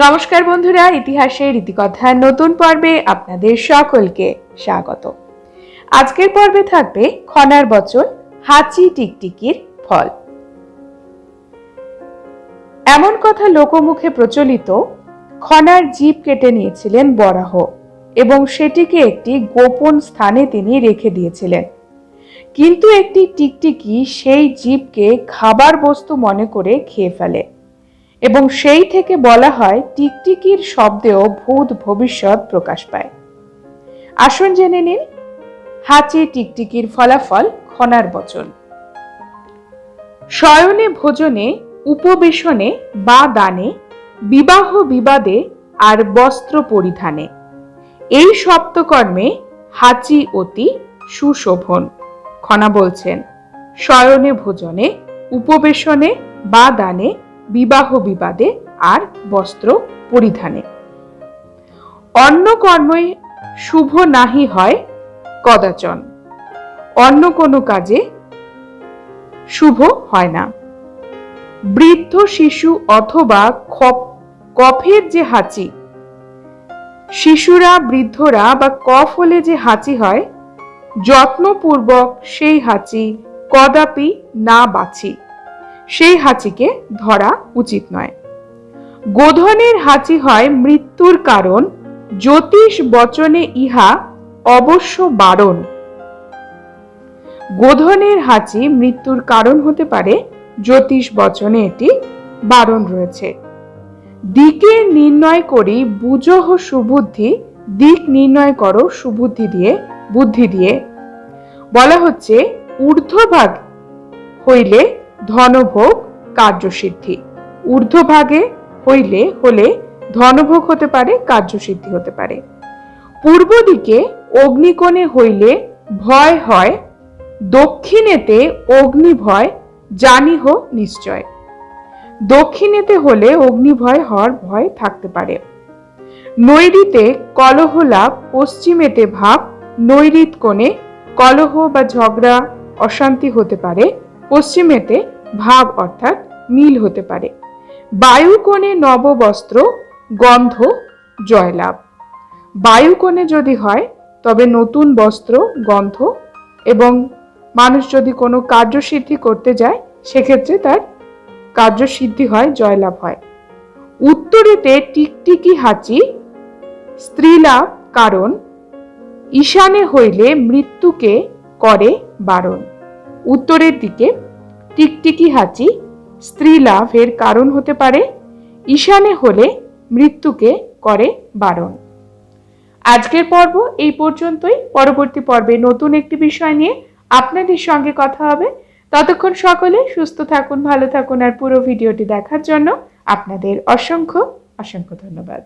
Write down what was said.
নমস্কার বন্ধুরা, ইতিহাসের রীতিকথার নতুন পর্বে আপনাদের সকলকে স্বাগত। আজকের পর্বে থাকবে খনার বচন, হাঁচি টিকটিকির ফল। এমন কথা লোকমুখে প্রচলিত, খনার জীব কেটে নিয়েছিলেন বরাহ, এবং সেটিকে একটি গোপন স্থানে তিনি রেখে দিয়েছিলেন। কিন্তু একটি টিকটিকি সেই জীবকে খাবার বস্তু মনে করে খেয়ে ফেলে। এবং সেই থেকে বলা হয় টিকটিকির শব্দেও ভূত ভবিষ্যৎ প্রকাশ পায়। আসুন জেনে নিন, হাঁচি টিকটিকির ফলাফল খনার বচন। শয়নে ভোজনে, উপবেশনে বা দানে, বিবাহ বিবাদে আর বস্ত্র পরিধানে। এই সপ্তকর্মে হাঁচি অতি সুশোভন। খনা বলছেন, শয়নে ভোজনে, উপবেশনে বা দানে বিবাহ বিবাদে আর বস্ত্র পরিধানে। অন্য কর্মে শুভ নাহি হয় কদাচন। অন্য কোনো কাজে শুভ হয় না। বৃদ্ধ শিশু অথবা কফের যে হাঁচি, শিশুরা, বৃদ্ধরা বা কফ হলে যে হাঁচি হয়, যত্নপূর্বক সেই হাঁচি কদাপি না বাছি। সেই হাঁচিকে ধরা উচিত নয়। গোধনের হাঁচি হয় মৃত্যুর কারণ, জ্যোতিষ বচনে ইহা অবশ্য বারণ। গোধনের হাঁচি মৃত্যুর কারণ হতে পারে, জ্যোতিষ বচনে এটি বারণ রয়েছে। দিকে নির্ণয় করি বুঝহ সুবুদ্ধি, দিক নির্ণয় করো সুবুদ্ধি দিয়ে, বুদ্ধি দিয়ে। বলা হচ্ছে, ঊর্ধ্বভাগ হইলে ধনভোগ কার্যসিদ্ধি। ঊর্ধ্বভাগে হইলে হলে ধনভোগ হতে পারে, কার্যসিদ্ধি হতে পারে। পূর্ব দিকে অগ্নিকোণে হইলে ভয় হয়, দক্ষিণেতে অগ্নিভয় জানিহ নিশ্চয়। দক্ষিণেতে হলে অগ্নিভয় হওয়ার ভয় থাকতে পারে। নৈরিতে কলহ লাভ, পশ্চিমেতে ভাব, নৈরিত কোণে কলহ বা ঝগড়া, অশান্তি হতে পারে, পশ্চিমেতে ভাব অর্থাৎ মিল হতে পারে। বায়ুকোণে নববস্ত্র, গন্ধ, জয়লাভ। বায়ুকোণে যদি হয়, তবে নতুন বস্ত্র, গন্ধ এবং মানুষ যদি কোনো কার্যসিদ্ধি করতে যায়, সেক্ষেত্রে তার কার্যসিদ্ধি হয়, জয়লাভ হয়। উত্তরেতে টিকটিকি হাঁচি, স্ত্রীলাভ কারণ, ঈশানে হইলে মৃত্যুকে করে বারণ। উত্তরের দিকে টিকটিকি হাঁচি, স্ত্রী লাভের কারণ হতে পারে, ঈশানে হলে মৃত্যুকে করে বারণ। আজকের পর্ব এই পর্যন্তই। পরবর্তী পর্বে নতুন একটি বিষয় নিয়ে আপনাদের সঙ্গে কথা হবে। ততক্ষণ সকলে সুস্থ থাকুন, ভালো থাকুন, আর পুরো ভিডিওটি দেখার জন্য আপনাদের অসংখ্য অসংখ্য ধন্যবাদ।